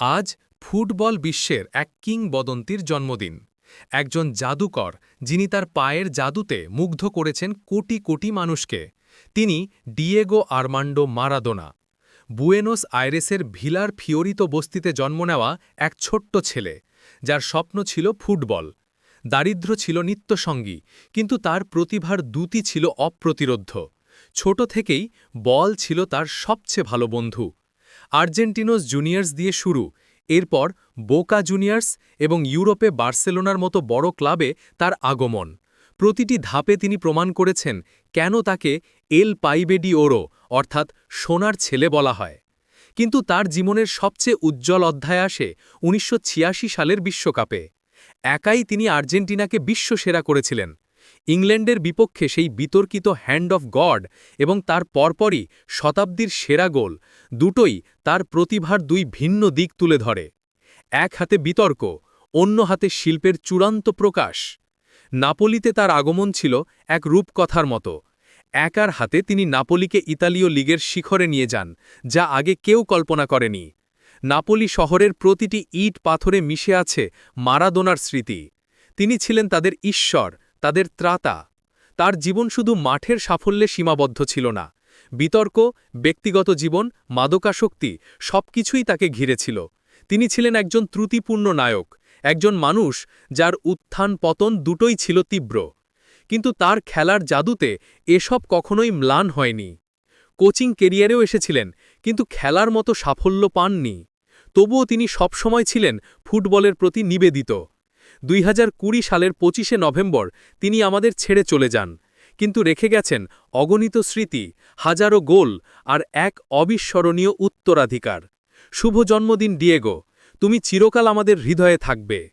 আজ ফুটবল বিশ্বের এক কিংবদন্তির জন্মদিন। একজন জাদুকর, যিনি তার পায়ের জাদুতে মুগ্ধ করেছেন কোটি কোটি মানুষকে। তিনি ডিয়েগো আর্মান্ডো মারাদোনা। বুয়েনোস আইরেসের ভিলার ফিওরিতো বস্তিতে জন্ম নেওয়া এক ছোট্ট ছেলে, যার স্বপ্ন ছিল ফুটবল। দারিদ্র্য ছিল নিত্যসঙ্গী, কিন্তু তার প্রতিভার দুটি ছিল অপ্রতিরোধ্য। ছোট থেকেই বল ছিল তার সবচেয়ে ভালো বন্ধু। আর্জেন্টিনোস জুনিয়র্স দিয়ে শুরু। এরপর বোকা জুনিয়র্স এবং ইউরোপে বার্সেলোনার মতো বড় ক্লাবে তার আগমন। প্রতিটি ধাপে তিনি প্রমাণ করেছেন কেন তাকে এল পাইবেডি ওরো, অর্থাৎ সোনার ছেলে বলা হয়। কিন্তু তার জীবনের সবচেয়ে উজ্জ্বল অধ্যায় আসে উনিশশো ছিয়াশি সালের বিশ্বকাপে। একাই তিনি আর্জেন্টিনাকে বিশ্বসেরা করেছিলেন। ইংল্যান্ডের বিপক্ষে সেই বিতর্কিত হ্যান্ড অফ গড এবং তার পরপরই শতাব্দীর সেরা গোল দুটোই তার প্রতিভার দুই ভিন্ন দিক তুলে ধরে। এক হাতে বিতর্ক, অন্য হাতে শিল্পের চূড়ান্ত প্রকাশ। নাপোলিতে তার আগমন ছিল এক রূপকথার মতো। একার হাতে তিনি নাপোলিকে ইতালীয় লিগের শিখরে নিয়ে যান, যা আগে কেউ কল্পনা করেনি। নাপোলি শহরের প্রতিটি ইট পাথরে মিশে আছে মারাদোনার স্মৃতি। তিনি ছিলেন তাদের ঈশ্বর তাদের ত্রাতা। তার জীবন শুধু মাঠের সাফল্যে সীমাবদ্ধ ছিল না। বিতর্ক, ব্যক্তিগত জীবন মাদকাশক্তি সবকিছুই তাকে ঘিরেছিল। তিনি ছিলেন একজন ত্রুটিপূর্ণ নায়ক, একজন মানুষ যার উত্থান পতন দুটোই ছিল তীব্র। কিন্তু তার খেলার জাদুতে এসব কখনোই ম্লান হয়নি। কোচিং কেরিয়ারেও এসেছিলেন, কিন্তু খেলার মতো সাফল্য পাননি। তবুও তিনি সবসময় ছিলেন ফুটবলের প্রতি নিবেদিত। দুই হাজার কুড়ি সালের পঁচিশে নভেম্বর তিনি আমাদের ছেড়ে চলে যান। কিন্তু রেখে গেছেন অগণিত স্মৃতি, হাজারো গোল আর এক অবিস্মরণীয় উত্তরাধিকার। শুভ জন্মদিন, ডিয়েগো। তুমি চিরকাল আমাদের হৃদয়ে থাকবে।